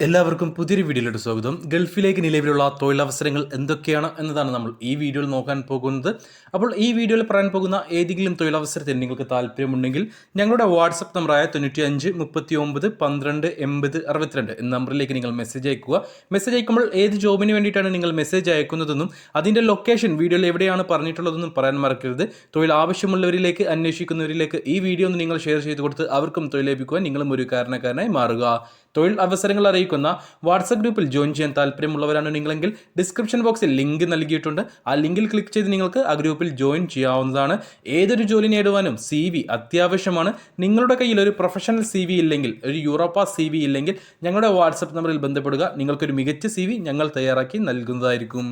എല്ലാവർക്കും പുതിയൊരു വീഡിയോയിലോട്ട് സ്വാഗതം. ഗൾഫിലേക്ക് നിലവിലുള്ള തൊഴിലവസരങ്ങൾ എന്തൊക്കെയാണ് എന്നതാണ് നമ്മൾ ഈ വീഡിയോയിൽ നോക്കാൻ പോകുന്നത്. അപ്പോൾ ഈ വീഡിയോയിൽ പറയാൻ പോകുന്ന ഏതെങ്കിലും തൊഴിലവസരത്തിൽ നിങ്ങൾക്ക് താല്പര്യമുണ്ടെങ്കിൽ ഞങ്ങളുടെ വാട്സപ്പ് നമ്പറായ തൊണ്ണൂറ്റി അഞ്ച് മുപ്പത്തി ഒമ്പത് പന്ത്രണ്ട് എൺപത് അറുപത്തിരണ്ട് എന്ന നമ്പറിലേക്ക് നിങ്ങൾ മെസ്സേജ് അയക്കുക. മെസ്സേജ് അയക്കുമ്പോൾ ഏത് ജോബിന് വേണ്ടിയിട്ടാണ് നിങ്ങൾ മെസ്സേജ് അയക്കുന്നതെന്നും അതിന്റെ ലൊക്കേഷൻ വീഡിയോയിൽ എവിടെയാണ് പറഞ്ഞിട്ടുള്ളതെന്നും പറയാൻ മറക്കരുത്. തൊഴിൽ ആവശ്യമുള്ളവരിലേക്ക് അന്വേഷിക്കുന്നവരിലേക്ക് ഈ വീഡിയോ ഒന്ന് നിങ്ങൾ ഷെയർ ചെയ്ത് കൊടുത്ത് അവർക്കും തൊഴിൽ ലഭിക്കുവാൻ നിങ്ങളും ഒരു കാരണക്കാരനായി മാറുക. തൊഴിൽ അവസരങ്ങൾ അറിയിക്കുന്ന വാട്സപ്പ് ഗ്രൂപ്പിൽ ജോയിൻ ചെയ്യാൻ താല്പര്യമുള്ളവരാണ് നിങ്ങളെങ്കിൽ ഡിസ്ക്രിപ്ഷൻ ബോക്സിൽ ലിങ്ക് നൽകിയിട്ടുണ്ട്. ആ ലിങ്കിൽ ക്ലിക്ക് ചെയ്ത് നിങ്ങൾക്ക് ആ ഗ്രൂപ്പിൽ ജോയിൻ ചെയ്യാവുന്നതാണ്. ഏതൊരു ജോലി നേടുവാനും സി വി അത്യാവശ്യമാണ്. നിങ്ങളുടെ കയ്യിൽ ഒരു പ്രൊഫഷണൽ സി വി ഇല്ലെങ്കിൽ ഒരു യൂറോപ്പ സി വി ഇല്ലെങ്കിൽ ഞങ്ങളുടെ വാട്സപ്പ് നമ്പറിൽ ബന്ധപ്പെടുക. നിങ്ങൾക്കൊരു മികച്ച സി വി ഞങ്ങൾ തയ്യാറാക്കി നൽകുന്നതായിരിക്കും.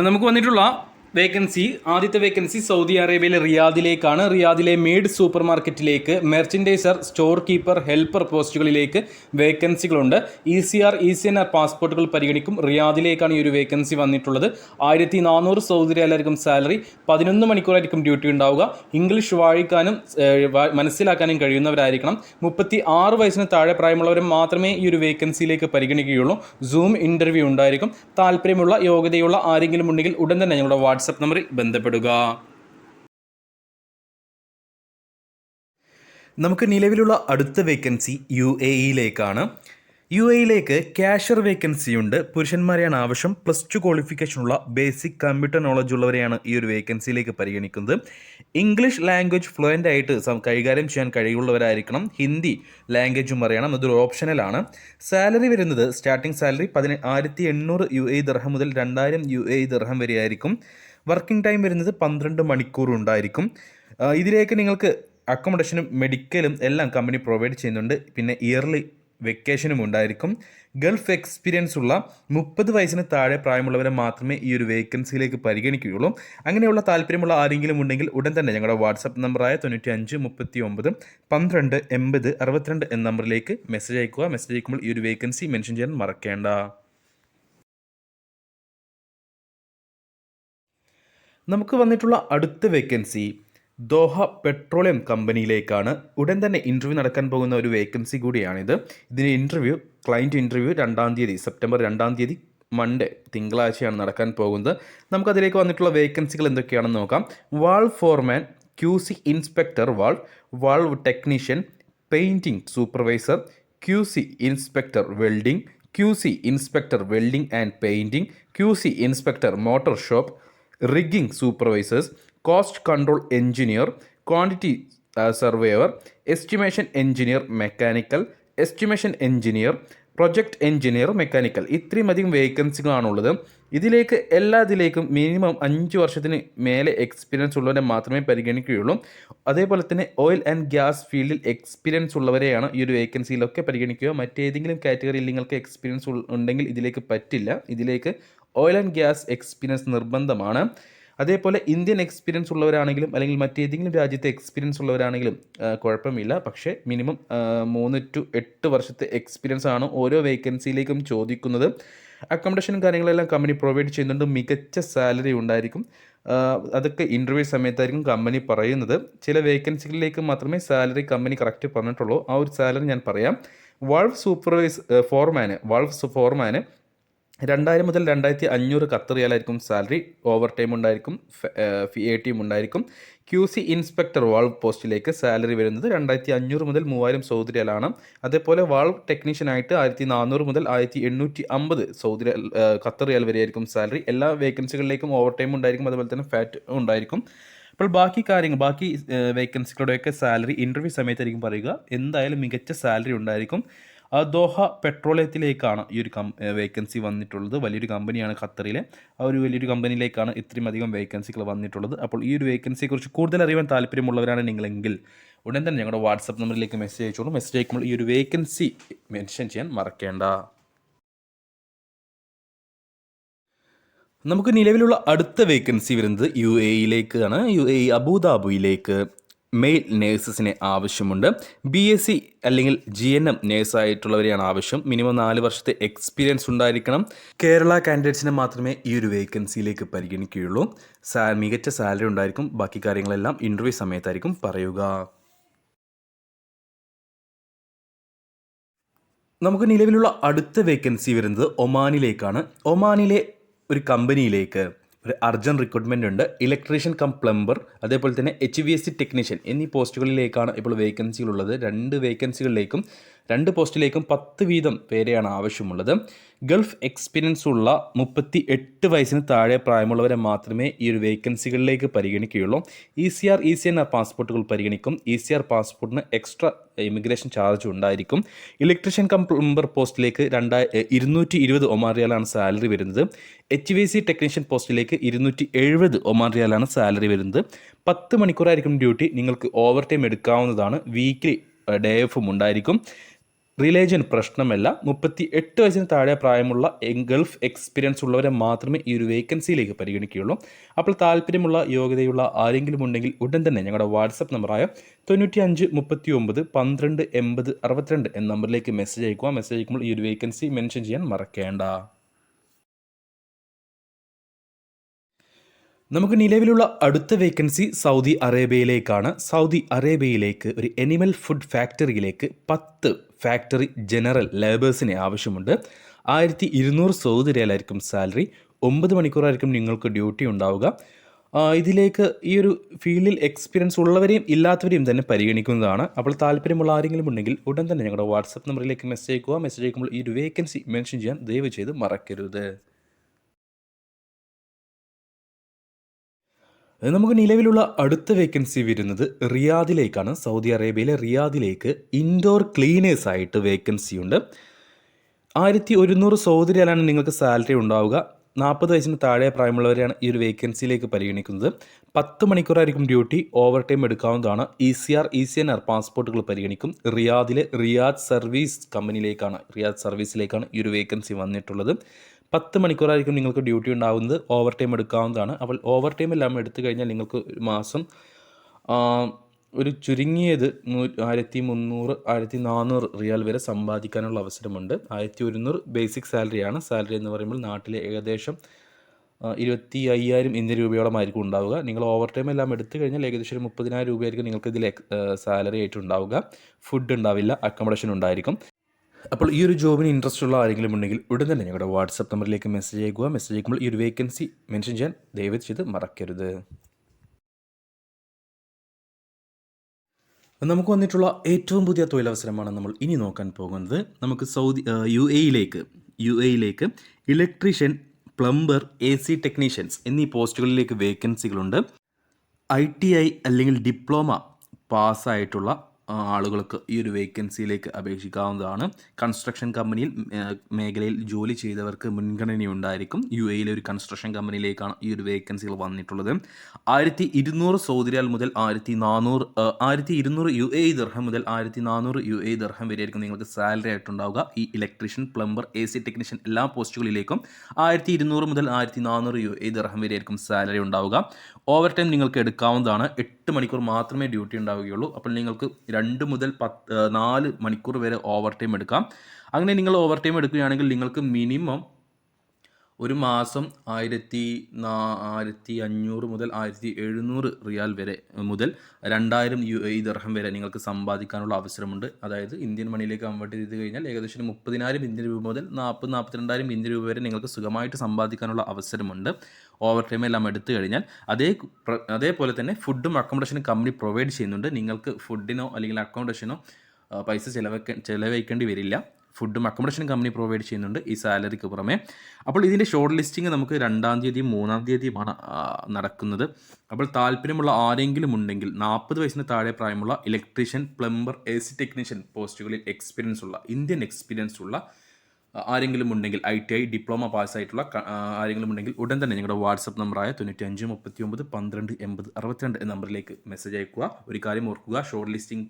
നമുക്ക് വന്നിട്ടുള്ള വേക്കൻസി ആദ്യത്തെ വേക്കൻസി സൗദി അറേബ്യയിലെ റിയാദിലേക്കാണ്. റിയാദിലെ മെയ്ഡ് സൂപ്പർ മാർക്കറ്റിലേക്ക് മെർച്ചൻഡൈസർ സ്റ്റോർ കീപ്പർ ഹെൽപ്പർ പോസ്റ്റുകളിലേക്ക് വേക്കൻസികളുണ്ട് E C R E C N R പാസ്പോർട്ടുകൾ പരിഗണിക്കും റിയാദിലേക്കാണ് ഈ ഒരു വേക്കൻസി വന്നിട്ടുള്ളത്. ആയിരത്തി നാനൂറ് സൗദി റിയാലായിരിക്കും സാലറി പതിനൊന്ന് മണിക്കൂറായിരിക്കും ഡ്യൂട്ടി ഉണ്ടാവുക. ഇംഗ്ലീഷ് വായിക്കാനും മനസ്സിലാക്കാനും കഴിയുന്നവരായിരിക്കണം. മുപ്പത്തി ആറ് വയസ്സിന് താഴെ പ്രായമുള്ളവരും മാത്രമേ ഈ ഒരു വേക്കൻസിയിലേക്ക് പരിഗണിക്കുകയുള്ളൂ. സൂം ഇന്റർവ്യൂ ഉണ്ടായിരിക്കും. താല്പര്യമുള്ള യോഗ്യതയുള്ള ആരെങ്കിലും ഉണ്ടെങ്കിൽ ഉടൻ തന്നെ ഞങ്ങളുടെ വാട്സപ്പ് നമ്പറിൽ ബന്ധപ്പെടുക. നമുക്ക് നിലവിലുള്ള അടുത്ത വേക്കൻസി യു എ ഇയിലേക്കാണ്. യു എയിലേക്ക് ക്യാഷർ വേക്കൻസി ഉണ്ട്. പുരുഷന്മാരെയാണ് ആവശ്യം. പ്ലസ് ടു ക്വാളിഫിക്കേഷനുള്ള ബേസിക് കമ്പ്യൂട്ടർ നോളജ് ഉള്ളവരെയാണ് ഈ ഒരു വേക്കൻസിയിലേക്ക് പരിഗണിക്കുന്നത്. ഇംഗ്ലീഷ് ലാംഗ്വേജ് ഫ്ലുവന്റ് ആയിട്ട് കൈകാര്യം ചെയ്യാൻ കഴിവുള്ളവരായിരിക്കണം. ഹിന്ദി ലാംഗ്വേജും അറിയണം. ഇതൊരു ഓപ്ഷനലാണ് സാലറി വരുന്നത് സ്റ്റാർട്ടിംഗ് സാലറി പതിന ആയിരത്തി എണ്ണൂറ് യു എ ദർഹം മുതൽ രണ്ടായിരം യു എ ദർഹം വരെയായിരിക്കും. വർക്കിംഗ് ടൈം വരുന്നത് പന്ത്രണ്ട് മണിക്കൂർ ഉണ്ടായിരിക്കും. ഇതിലേക്ക് നിങ്ങൾക്ക് അക്കോമഡേഷനും മെഡിക്കലും എല്ലാം കമ്പനി പ്രൊവൈഡ് ചെയ്യുന്നുണ്ട്. പിന്നെ ഇയർലി വെക്കേഷനും ഉണ്ടായിരിക്കും ഗൾഫ് എക്സ്പീരിയൻസ് ഉള്ള മുപ്പത് വയസ്സിന് താഴെ പ്രായമുള്ളവരെ മാത്രമേ ഈ ഒരു വേക്കൻസിയിലേക്ക് പരിഗണിക്കുകയുള്ളൂ. അങ്ങനെയുള്ള താല്പര്യമുള്ള ആരെങ്കിലും ഉണ്ടെങ്കിൽ ഉടൻ തന്നെ ഞങ്ങളുടെ വാട്സപ്പ് നമ്പറായ തൊണ്ണൂറ്റി അഞ്ച് മുപ്പത്തി ഒമ്പത് പന്ത്രണ്ട് എൺപത് അറുപത്തിരണ്ട് എന്ന നമ്പറിലേക്ക് മെസ്സേജ് അയക്കുക. മെസ്സേജ് അയക്കുമ്പോൾ ഈ ഒരു വേക്കൻസി മെൻഷൻ ചെയ്യാൻ മറക്കേണ്ട. നമുക്ക് വന്നിട്ടുള്ള അടുത്ത വേക്കൻസി ദോഹ പെട്രോളിയം കമ്പനിയിലേക്കാണ് ഉടൻ തന്നെ ഇന്റർവ്യൂ നടക്കാൻ പോകുന്ന ഒരു വേക്കൻസി കൂടിയാണിത്. ഇതിന് ഇന്റർവ്യൂ ക്ലയന്റ് ഇന്റർവ്യൂ രണ്ടാം തീയതി സെപ്റ്റംബർ രണ്ടാം തീയതി മൺഡേ തിങ്കളാഴ്ചയാണ് നടക്കാൻ പോകുന്നത്. നമുക്കതിലേക്ക് വന്നിട്ടുള്ള വേക്കൻസികൾ എന്തൊക്കെയാണെന്ന് നോക്കാം. Wall foreman Q C inspector wall valve technician painting supervisor Q C inspector welding Q C inspector welding and painting Q C inspector motor shop rigging supervisors cost control engineer quantity surveyor estimation engineer mechanical estimation engineer project engineer mechanical. ഇത്രയും അധികം വേക്കൻസികളാണുള്ളത്. ഇതിലേക്ക് എല്ലാ എല്ലാത്തിലേക്കും minimum അഞ്ച് വർഷത്തിന് മേലെ experience ഉള്ളവരെ മാത്രമേ പരിഗണിക്കുകയുള്ളൂ. അതേപോലെ തന്നെ ഓയിൽ ആൻഡ് ഗ്യാസ് ഫീൽഡിൽ എക്സ്പീരിയൻസ് ഉള്ളവരെയാണ് ഈ ഒരു വേക്കൻസിയിലൊക്കെ പരിഗണിക്കുക. മറ്റേതെങ്കിലും കാറ്റഗറിയിൽ നിങ്ങൾക്ക് എക്സ്പീരിയൻസ് ഉണ്ടെങ്കിൽ ഇതിലേക്ക് പറ്റില്ല. ഇതിലേക്ക് ഓയിൽ ആൻഡ് ഗ്യാസ് എക്സ്പീരിയൻസ് നിർബന്ധമാണ്. അതേപോലെ ഇന്ത്യൻ എക്സ്പീരിയൻസ് ഉള്ളവരാണെങ്കിലും അല്ലെങ്കിൽ മറ്റേതെങ്കിലും രാജ്യത്തെ എക്സ്പീരിയൻസ് ഉള്ളവരാണെങ്കിലും കുഴപ്പമില്ല. പക്ഷേ മിനിമം മൂന്ന് ടു എട്ട് വർഷത്തെ എക്സ്പീരിയൻസ് ആണ് ഓരോ വേക്കൻസിയിലേക്കും ചോദിക്കുന്നത്. അക്കോമഡേഷനും കാര്യങ്ങളെല്ലാം കമ്പനി പ്രൊവൈഡ് ചെയ്യുന്നുണ്ട്. മികച്ച സാലറി ഉണ്ടായിരിക്കും. അതൊക്കെ ഇന്റർവ്യൂ സമയത്തായിരിക്കും കമ്പനി പറയുന്നത്. ചില വേക്കൻസികളിലേക്ക് മാത്രമേ സാലറി കമ്പനി കറക്റ്റ് പറഞ്ഞിട്ടുള്ളൂ. ആ ഒരു സാലറി ഞാൻ പറയാം. വാൾവ് സൂപ്പർവൈസ് ഫോർമാന് വാൾവ് ഫോർമാന് രണ്ടായിരം മുതൽ രണ്ടായിരത്തി അഞ്ഞൂറ് ഖത്തർ റിയാലായിരിക്കും സാലറി ഓവർ ടൈം ഉണ്ടായിരിക്കും എ ടീം ഉണ്ടായിരിക്കും. ക്യു സി ഇൻസ്പെക്ടർ വാൾവ് പോസ്റ്റിലേക്ക് സാലറി വരുന്നത് രണ്ടായിരത്തി അഞ്ഞൂറ് മുതൽ മൂവായിരം സൗദി റിയാലാണ് അതേപോലെ വാൾവ് ടെക്നീഷ്യനായിട്ട് ആയിരത്തി നാനൂറ് മുതൽ ആയിരത്തി എണ്ണൂറ്റി അമ്പത് സൗദി ഖത്തർ റിയാൽ വരെയായിരിക്കും സാലറി. എല്ലാ വേക്കൻസികളിലേക്കും ഓവർ ടൈം ഉണ്ടായിരിക്കും അതുപോലെ തന്നെ ഫാറ്റ് ഉണ്ടായിരിക്കും. അപ്പോൾ ബാക്കി കാര്യങ്ങൾ ബാക്കി വേക്കൻസികളുടെയൊക്കെ സാലറി ഇന്റർവ്യൂ സമയത്തായിരിക്കും പറയുക. എന്തായാലും മികച്ച സാലറി ഉണ്ടായിരിക്കും. ദോഹ പെട്രോളിയത്തിലേക്കാണ് ഈ ഒരു കം വേക്കൻസി വന്നിട്ടുള്ളത്. വലിയൊരു കമ്പനിയാണ് ഖത്തറിലെ. ആ ഒരു വലിയൊരു കമ്പനിയിലേക്കാണ് ഇത്രയും അധികം വേക്കൻസികൾ വന്നിട്ടുള്ളത്. അപ്പോൾ ഈ ഒരു വേക്കൻസിയെക്കുറിച്ച് കൂടുതൽ അറിയാൻ താല്പര്യമുള്ളവരാണ് നിങ്ങളെങ്കിൽ ഉടൻ തന്നെ ഞങ്ങളുടെ വാട്സപ്പ് നമ്പറിലേക്ക് മെസ്സേജ് അയച്ചോളൂ. മെസ്സേജ് അയക്കുമ്പോൾ ഈ ഒരു വേക്കൻസി മെൻഷൻ ചെയ്യാൻ മറക്കേണ്ട. നമുക്ക് നിലവിലുള്ള അടുത്ത വേക്കൻസി വരുന്നത് യു എയിലേക്കാണ് യു എ അബുദാബിയിലേക്ക്. മെയിൽ നേഴ്സസിനെ ആവശ്യമുണ്ട്. ബി എസ് സി അല്ലെങ്കിൽ ജി എൻ എം നേഴ്സായിട്ടുള്ളവരെയാണ് ആവശ്യം. മിനിമം നാല് വർഷത്തെ എക്സ്പീരിയൻസ് ഉണ്ടായിരിക്കണം. കേരള കാൻഡിഡേറ്റ്സിനെ മാത്രമേ ഈ ഒരു വേക്കൻസിയിലേക്ക് പരിഗണിക്കുകയുള്ളൂ. സാ മികച്ച സാലറി ഉണ്ടായിരിക്കും. ബാക്കി കാര്യങ്ങളെല്ലാം ഇന്റർവ്യൂ സമയത്തായിരിക്കും പറയുക. നമുക്ക് നിലവിലുള്ള അടുത്ത വേക്കൻസി വരുന്നത് ഒമാനിലേക്കാണ്. ഒമാനിലെ ഒരു കമ്പനിയിലേക്ക് ഒരു അർജന്റ് റിക്രൂട്ട്മെന്റ് ഉണ്ട്. ഇലക്ട്രീഷ്യൻ കം പ്ലംബർ അതേപോലെ തന്നെ H V S C technician എന്നീ പോസ്റ്റുകളിലേക്കാണ് ഇപ്പോൾ വേക്കൻസികളുള്ളത് രണ്ട് വേക്കൻസികളിലേക്കും രണ്ട് പോസ്റ്റിലേക്കും പത്ത് വീതം പേരെയാണ് ആവശ്യമുള്ളത്. ഗൾഫ് എക്സ്പീരിയൻസ് ഉള്ള മുപ്പത്തി എട്ട് വയസ്സിന് താഴെ പ്രായമുള്ളവരെ മാത്രമേ ഈ ഒരു വേക്കൻസികളിലേക്ക് പരിഗണിക്കുകയുള്ളൂ. E C R E C N R പാസ്പോർട്ടുകൾ പരിഗണിക്കും. ഇ സി ആർ പാസ്പോർട്ടിന് എക്സ്ട്രാ ഇമിഗ്രേഷൻ ചാർജ് ഉണ്ടായിരിക്കും. ഇലക്ട്രീഷ്യൻ കം പ്ലംബർ പോസ്റ്റിലേക്ക് രണ്ടായി ഇരുന്നൂറ്റി ഇരുപത് ഒമാർ റിയാലാണ് സാലറി വരുന്നത്. എച്ച് വി സി ടെക്നീഷ്യൻ പോസ്റ്റിലേക്ക് ഇരുന്നൂറ്റി എഴുപത് ഒമാർ റിയാലാണ് സാലറി വരുന്നത്. പത്ത് മണിക്കൂറായിരിക്കും ഡ്യൂട്ടി. നിങ്ങൾക്ക് ഓവർ ടൈം എടുക്കാവുന്നതാണ്. വീക്ക്ലി ഡേ ഓഫും ഉണ്ടായിരിക്കും. റിലേജൻ പ്രശ്നമല്ല. മുപ്പത്തി എട്ട് വയസ്സിന് താഴെ പ്രായമുള്ള ഗൾഫ് എക്സ്പീരിയൻസ് ഉള്ളവരെ മാത്രമേ ഈ ഒരു വേക്കൻസിയിലേക്ക് പരിഗണിക്കുകയുള്ളൂ. അപ്പോൾ താല്പര്യമുള്ള യോഗ്യതയുള്ള ആരെങ്കിലും ഉണ്ടെങ്കിൽ ഉടൻ തന്നെ ഞങ്ങളുടെ വാട്സപ്പ് നമ്പറായ തൊണ്ണൂറ്റി അഞ്ച് മുപ്പത്തി ഒമ്പത് പന്ത്രണ്ട് എൺപത് അറുപത്തിരണ്ട് എന്ന നമ്പറിലേക്ക് മെസ്സേജ് അയക്കുക. മെസ്സേജ് അയക്കുമ്പോൾ ഈ ഒരു വേക്കൻസി മെൻഷൻ ചെയ്യാൻ മറക്കേണ്ട. നമുക്ക് നിലവിലുള്ള അടുത്ത വേക്കൻസി സൗദി അറേബ്യയിലേക്കാണ്. സൗദി അറേബ്യയിലേക്ക് ഒരു എനിമൽ ഫുഡ് ഫാക്ടറിയിലേക്ക് പത്ത് ഫാക്ടറി ജനറൽ ലേബേഴ്സിനെ ആവശ്യമുണ്ട്. ആയിരത്തി ഇരുന്നൂറ് സൗദി റിയാലായിരിക്കും സാലറി. ഒമ്പത് മണിക്കൂറായിരിക്കും നിങ്ങൾക്ക് ഡ്യൂട്ടി ഉണ്ടാവുക. ഇതിലേക്ക് ഈ ഒരു ഫീൽഡിൽ എക്സ്പീരിയൻസ് ഉള്ളവരെയും ഇല്ലാത്തവരെയും തന്നെ പരിഗണിക്കുന്നതാണ്. അപ്പോൾ താല്പര്യമുള്ള ആരെങ്കിലും ഉണ്ടെങ്കിൽ ഉടൻ തന്നെ ഞങ്ങളുടെ വാട്സപ്പ് നമ്പറിലേക്ക് മെസ്സേജ് അയക്കുക. മെസ്സേജ് അയക്കുമ്പോൾ ഈ ഒരു വേക്കൻസി മെൻഷൻ ചെയ്യാൻ ദയവ് ചെയ്ത് മറക്കരുത്. നമുക്ക് നിലവിലുള്ള അടുത്ത വേക്കൻസി വരുന്നത് റിയാദിലേക്കാണ്. സൗദി അറേബ്യയിലെ റിയാദിലേക്ക് ഇൻഡോർ ക്ലീനേഴ്സ് ആയിട്ട് വേക്കൻസി ഉണ്ട്. ആയിരത്തി ഒരുന്നൂറ് സൗദി റിയാലാണ് നിങ്ങൾക്ക് സാലറി ഉണ്ടാവുക. നാൽപ്പത് വയസ്സിന് താഴെ പ്രായമുള്ളവരെയാണ് ഈ ഒരു വേക്കൻസിയിലേക്ക് പരിഗണിക്കുന്നത്. പത്ത് മണിക്കൂറായിരിക്കും ഡ്യൂട്ടി ഓവർ ടൈം എടുക്കാവുന്നതാണ് E C R E C N R പാസ്പോർട്ടുകൾ പരിഗണിക്കും. റിയാദിലെ റിയാദ് സർവീസ് കമ്പനിയിലേക്കാണ് റിയാദ് സർവീസിലേക്കാണ് ഈ ഒരു വേക്കൻസി വന്നിട്ടുള്ളത്. പത്ത് മണിക്കൂറായിരിക്കും നിങ്ങൾക്ക് ഡ്യൂട്ടി ഉണ്ടാകുന്നത് ഓവർ ടൈം എടുക്കാവുന്നതാണ്. അപ്പോൾ ഓവർ ടൈം എല്ലാം എടുത്തു കഴിഞ്ഞാൽ നിങ്ങൾക്ക് ഒരു മാസം ഒരു ചുരുങ്ങിയത് നൂ ആയിരത്തി മുന്നൂറ് ആയിരത്തി നാനൂറ് റിയാൽ വരെ സമ്പാദിക്കാനുള്ള അവസരമുണ്ട്. ആയിരത്തി ഒരുന്നൂറ് ബേസിക് സാലറിയാണ് സാലറി എന്ന് പറയുമ്പോൾ നാട്ടിലെ ഏകദേശം ഇരുപത്തി അയ്യായിരം ഇന്ത്യൻ രൂപയോളമായിരിക്കും ഉണ്ടാവുക. നിങ്ങൾ ഓവർ ടൈം എല്ലാം എടുത്തു കഴിഞ്ഞാൽ ഏകദേശം ഒരു മുപ്പതിനായിരം രൂപയായിരിക്കും നിങ്ങൾക്ക് ഇതിൽ സാലറി ആയിട്ട് ഉണ്ടാവുക. ഫുഡ് ഉണ്ടാവില്ല അക്കോമഡേഷൻ ഉണ്ടായിരിക്കും. അപ്പോൾ ഈ ഒരു ജോബിന് ഇൻട്രസ്റ്റ് ഉള്ള ആരെങ്കിലും ഉണ്ടെങ്കിൽ ഉടൻ തന്നെ ഞങ്ങളുടെ വാട്സപ്പ് നമ്പറിലേക്ക് മെസ്സേജ് അയക്കുക. മെസ്സേജ് അയക്കുമ്പോൾ ഈ ഒരു വേക്കൻസി മെൻഷൻ ചെയ്യാൻ ദയവ് ചെയ്ത് മറക്കരുത്. നമുക്ക് വന്നിട്ടുള്ള ഏറ്റവും പുതിയ തൊഴിലവസരമാണ് നമ്മൾ ഇനി നോക്കാൻ പോകുന്നത്. നമുക്ക് സൗദി യു എയിലേക്ക് യു എയിലേക്ക് electrician plumber A C technicians എന്നീ പോസ്റ്റുകളിലേക്ക് വേക്കൻസികളുണ്ട് ഐ ടി ഐ അല്ലെങ്കിൽ ഡിപ്ലോമ പാസ്സായിട്ടുള്ള ആളുകൾക്ക് ഈ ഒരു വേക്കൻസിയിലേക്ക് അപേക്ഷിക്കാവുന്നതാണ്. കൺസ്ട്രക്ഷൻ കമ്പനിയിൽ മേഖലയിൽ ജോലി ചെയ്തവർക്ക് മുൻഗണനയുണ്ടായിരിക്കും. യു എയിലെ ഒരു കൺസ്ട്രക്ഷൻ കമ്പനിയിലേക്കാണ് ഈ ഒരു വേക്കൻസികൾ വന്നിട്ടുള്ളത്. ആയിരത്തി ഇരുന്നൂറ് സൗദിരിയാൽ മുതൽ ആയിരത്തി നാനൂറ് ആയിരത്തി ഇരുന്നൂറ് യു എ ദർഹം മുതൽ ആയിരത്തി നാനൂറ് യു എ ദർഹം വരെയായിരിക്കും നിങ്ങൾക്ക് സാലറി ആയിട്ടുണ്ടാവുക. ഈ electrician plumber A C technician എല്ലാ പോസ്റ്റുകളിലേക്കും ആയിരത്തി ഇരുന്നൂറ് മുതൽ ആയിരത്തി നാനൂറ് യു എ ദർഹം വരെയായിരിക്കും സാലറി ഉണ്ടാവുക. ഓവർ ടൈം നിങ്ങൾക്ക് എടുക്കാവുന്നതാണ്. എട്ട് മണിക്കൂർ മാത്രമേ ഡ്യൂട്ടി ഉണ്ടാവുകയുള്ളൂ. അപ്പോൾ നിങ്ങൾക്ക് രണ്ട് മുതൽ പത്ത് നാല് മണിക്കൂർ വരെ ഓവർ ടൈം എടുക്കാം. അങ്ങനെ നിങ്ങൾ ഓവർ ടൈം എടുക്കുകയാണെങ്കിൽ നിങ്ങൾക്ക് മിനിമം ഒരു മാസം ആയിരത്തി ആയിരത്തി അഞ്ഞൂറ് മുതൽ ആയിരത്തി എഴുന്നൂറ് റിയാൽ വരെ മുതൽ രണ്ടായിരം യു എ ദർഹം വരെ നിങ്ങൾക്ക് സമ്പാദിക്കാനുള്ള അവസരമുണ്ട്. അതായത് ഇന്ത്യൻ മണിയിലേക്ക് കൺവേർട്ട് ചെയ്ത് കഴിഞ്ഞാൽ ഏകദേശം മുപ്പതിനായിരം ഇന്ത്യൻ രൂപ മുതൽ നാൽപ്പത് നാൽപ്പത്തിരണ്ടായിരം ഇന്ത്യൻ രൂപ വരെ നിങ്ങൾക്ക് സുഖമായിട്ട് സമ്പാദിക്കാനുള്ള അവസരമുണ്ട്. ഓവർ ടൈം എല്ലാം എടുത്തു കഴിഞ്ഞാൽ അതേ അതേപോലെ തന്നെ ഫുഡും അക്കോമഡേഷനും കമ്പനി പ്രൊവൈഡ് ചെയ്യുന്നുണ്ട്. നിങ്ങൾക്ക് ഫുഡിനോ അല്ലെങ്കിൽ അക്കോമഡേഷനോ പൈസ ചിലവ് ചിലവഴിക്കേണ്ടി വരില്ല. ഫുഡും അക്കോമഡേഷനും കമ്പനി പ്രൊവൈഡ് ചെയ്യുന്നുണ്ട് ഈ സാലറിക്ക് പുറമെ. അപ്പോൾ ഇതിന്റെ ഷോർട്ട് ലിസ്റ്റിംഗ് നമുക്ക് രണ്ടാം തീയതിയും മൂന്നാം തീയതിയുമാണ് നടക്കുന്നത്. അപ്പോൾ താല്പര്യമുള്ള ആരെങ്കിലും ഉണ്ടെങ്കിൽ നാൽപ്പത് വയസ്സിന് താഴെ പ്രായമുള്ള electrician plumber A C technician പോസ്റ്റുകളിൽ എക്സ്പീരിയൻസ് ഉള്ള ഇന്ത്യൻ എക്സ്പീരിയൻസ് ഉള്ള ആരെങ്കിലും ഉണ്ടെങ്കിൽ ഐ ടി ഐ ഡിപ്ലോമ പാസ്സായിട്ടുള്ള ആരെങ്കിലും ഉണ്ടെങ്കിൽ ഉടൻ തന്നെ ഞങ്ങളുടെ വാട്സപ്പ് നമ്പറായ തൊണ്ണൂറ്റി അഞ്ച് മുപ്പത്തി ഒമ്പത് പന്ത്രണ്ട് എൺപത് അറുപത്തിരണ്ട് നമ്പറിലേക്ക് മെസ്സേജ് അയക്കുക. ഒരു കാര്യം ഓർക്കുക ഷോർട്ട് ലിസ്റ്റിംഗ്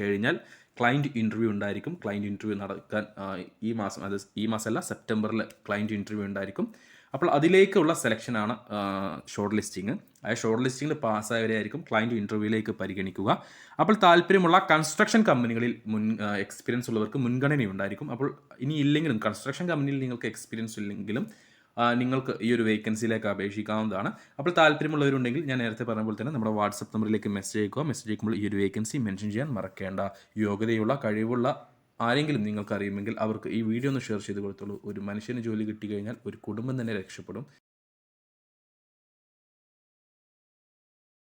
കഴിഞ്ഞാൽ ക്ലയന്റ് ഇന്റർവ്യൂ ഉണ്ടായിരിക്കും. ക്ലയന്റ് ഇന്റർവ്യൂ നടക്കാൻ ഈ മാസം അത് ഈ മാസമല്ല സെപ്റ്റംബറിൽ ക്ലയന്റ് ഇന്റർവ്യൂ ഉണ്ടായിരിക്കും. അപ്പോൾ അതിലേക്കുള്ള സെലക്ഷനാണ് ഷോർട്ട് ലിസ്റ്റിംഗ് ആ ഷോർട്ട് ലിസ്റ്റിംഗിൽ പാസ്സായവരെയായിരിക്കും ക്ലയന്റ് ഇന്റർവ്യൂവിലേക്ക് പരിഗണിക്കുക. അപ്പോൾ താല്പര്യമുള്ള കൺസ്ട്രക്ഷൻ കമ്പനികളിൽ മുൻ എക്സ്പീരിയൻസ് ഉള്ളവർക്ക് മുൻഗണന ഉണ്ടായിരിക്കും അപ്പോൾ ഇനി ഇല്ലെങ്കിലും കൺസ്ട്രക്ഷൻ കമ്പനിയിൽ നിങ്ങൾക്ക് എക്സ്പീരിയൻസ് ഇല്ലെങ്കിലും നിങ്ങൾക്ക് ഈ ഒരു വേക്കൻസിയിലേക്ക് അപേക്ഷിക്കാവുന്നതാണ്. അപ്പോൾ താല്പര്യമുള്ളവരുണ്ടെങ്കിൽ ഞാൻ നേരത്തെ പറഞ്ഞ പോലെ തന്നെ നമ്മുടെ വാട്സപ്പ് നമ്പറിലേക്ക് മെസ്സേജ് അയക്കുക. മെസ്സേജ് അയക്കുമ്പോൾ ഈ ഒരു വേക്കൻസി മെൻഷൻ ചെയ്യാൻ മറക്കേണ്ട. യോഗ്യതയുള്ള കഴിവുള്ള ആരെങ്കിലും നിങ്ങൾക്ക് അറിയുമെങ്കിൽ അവർക്ക് ഈ വീഡിയോ ഒന്ന് ഷെയർ ചെയ്ത് കൊടുത്തോളൂ. ഒരു മനുഷ്യന് ജോലി കിട്ടിക്കഴിഞ്ഞാൽ ഒരു കുടുംബം തന്നെ രക്ഷപ്പെടും.